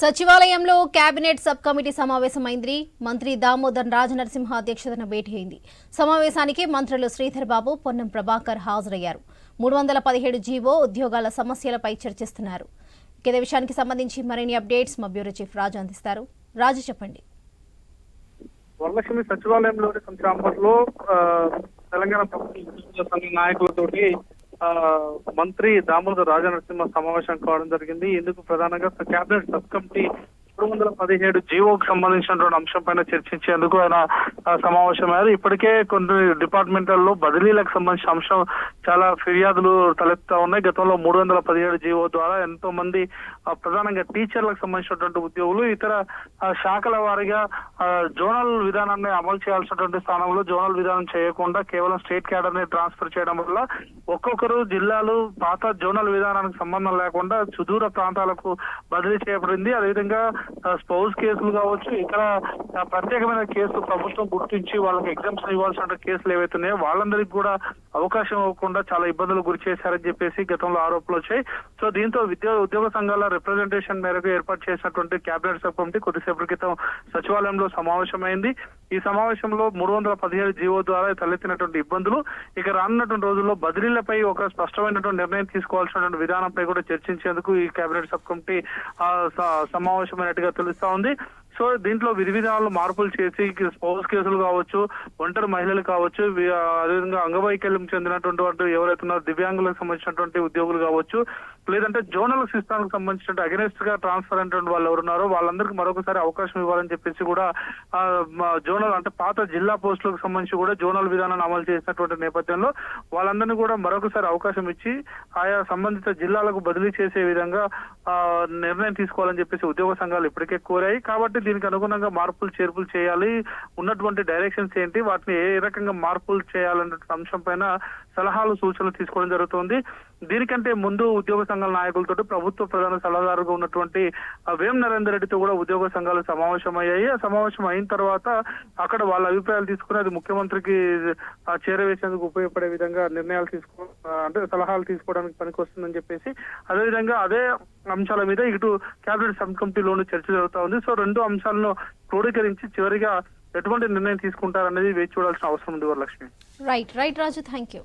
సచివాలయంలో cabinet sub committee సమావేశమైంది. మంత్రి దామోదర్ రాజనరసింహ అధ్యక్షతన భేటీ అయింది. సమావేశానికి మంత్రులు శ్రీధర్ బాబు పొన్నం ప్రభాకర్ హాజరయ్యారు. మూడు వందల పదిహేడు జీవో ఉద్యోగాల సమస్యలపై చర్చిస్తున్నారు. ఇదే విషయానికి సంబంధించి మరిన్ని అప్డేట్స్ మా బ్యూరో చీఫ్ రాజు అందిస్తారు. రాజు చెప్పండి. వరలక్ష్మి సచివాలయంలోని తెలంగాణ ప్రభుత్వ నాయకులతోటి మంత్రి దామోదర్ రాజనరసింహ సమావేశం కావడం జరిగింది. ఇందుకు ప్రధానంగా కేబినెట్ సబ్ కమిటీ మూడు వందల పదిహేడు జీవోకి సంబంధించినటువంటి అంశం పైన చర్చించేందుకు ఆయన సమావేశమయ్యారు. ఇప్పటికే కొన్ని డిపార్ట్మెంట్లలో బదిలీలకు సంబంధించిన అంశం చాలా ఫిర్యాదులు తలెత్తా ఉన్నాయి. గతంలో మూడు వందల పదిహేడు జీవో ద్వారా ఎంతో మంది ప్రధానంగా టీచర్లకు సంబంధించినటువంటి ఉద్యోగులు ఇతర శాఖల వారీగా ఆ, జోనల్ విధానాన్ని అమలు చేయాల్సినటువంటి స్థానంలో జోనల్ విధానం చేయకుండా కేవలం స్టేట్ క్యాడర్ని ట్రాన్స్ఫర్ చేయడం వల్ల ఒక్కొక్కరు జిల్లాలు పాత జోనల్ విధానానికి సంబంధం లేకుండా సుదూర ప్రాంతాలకు బదిలీ చేయబడింది. అదేవిధంగా స్పౌస్ కేసులు కావచ్చు ఇతర ప్రత్యేకమైన కేసులు ప్రభుత్వం గుర్తించి వాళ్ళకి ఎగ్జామ్స్ ఇవ్వాల్సిన కేసులు ఏవైతున్నాయో వాళ్ళందరికీ కూడా అవకాశం ఇవ్వకుండా చాలా ఇబ్బందులు గురి చేశారని చెప్పేసి గతంలో ఆరోపణలు వచ్చాయి. సో దీంతో విద్యా ఉద్యోగ సంఘాల రిప్రజెంటేషన్ మేరకు ఏర్పాటు చేసినటువంటి కేబినెట్ సబ్ కమిటీ కొద్దిసేపటి క్రితం సచివాలయంలో సమావేశమైంది. ఈ సమావేశంలో మూడు వందల పదిహేడు జీవో ద్వారా తలెత్తినటువంటి ఇబ్బందులు ఇక రానున్నటువంటి రోజుల్లో బదిలీలపై ఒక స్పష్టమైనటువంటి నిర్ణయం తీసుకోవాల్సినటువంటి విధానంపై కూడా చర్చించేందుకు ఈ కేబినెట్ సబ్ కమిటీ స- సమావేశమైనట్టుగా తెలుస్తా ఉంది. సో దీంట్లో విధి విధానాలు మార్పులు చేసి స్పౌస్ కేసులు కావచ్చు ఒంటరి మహిళలు కావచ్చు అదేవిధంగా అంగవైకల్యం చెందినటువంటి వారు ఎవరైతే ఉన్నారో దివ్యాంగులకు సంబంధించినటువంటి ఉద్యోగులు కావచ్చు లేదంటే జోనల్ సిస్టానికి సంబంధించిన అగెనిస్ట్గా ట్రాన్స్ఫర్ అయినటువంటి వాళ్ళు ఎవరున్నారో వాళ్ళందరికీ మరొకసారి అవకాశం ఇవ్వాలని చెప్పేసి కూడా మా జోనల్ అంటే పాత జిల్లా పోస్టులకు సంబంధించి కూడా జోనల్ విధానాన్ని అమలు చేసినటువంటి నేపథ్యంలో వాళ్ళందరినీ కూడా మరొకసారి అవకాశం ఇచ్చి ఆయా సంబంధిత జిల్లాలకు బదిలీ చేసే విధంగా ఆ, నిర్ణయం తీసుకోవాలని చెప్పేసి ఉద్యోగ సంఘాలు ఇప్పటికే కోరాయి. కాబట్టి దీనికి అనుగుణంగా మార్పులు చేర్పులు చేయాలి. ఉన్నటువంటి డైరెక్షన్స్ ఏంటి వాటిని ఏ రకంగా మార్పులు చేయాలనే అంశం పైన సలహాలు సూచనలు తీసుకోవడం జరుగుతుంది. దీనికంటే ముందు ఉద్యోగ సంఘాల నాయకులతో ప్రభుత్వ ప్రధాన సలహాదారుగా ఉన్నటువంటి వేం నరేందర్ రెడ్డితో కూడా ఉద్యోగ సంఘాలు సమావేశమయ్యాయి. ఆ సమావేశం అయిన తర్వాత అక్కడ వాళ్ళ అభిప్రాయాలు తీసుకుని అది ముఖ్యమంత్రికి చేరవేసేందుకు ఉపయోగపడే విధంగా నిర్ణయాలు తీసుకో అంటే సలహాలు తీసుకోవడానికి పనికొస్తుందని చెప్పేసి అదేవిధంగా అదే అంశాల మీద ఇటు కేబినెట్ సబ్ కమిటీలోనూ చర్చ జరుగుతా ఉంది. సో రెండు అంశాలను క్రోడీకరించి చివరిగా ఎటువంటి నిర్ణయం తీసుకుంటారనేది వేచి చూడాల్సిన అవసరం ఉంది Varalakshmi. Right right Raju thank you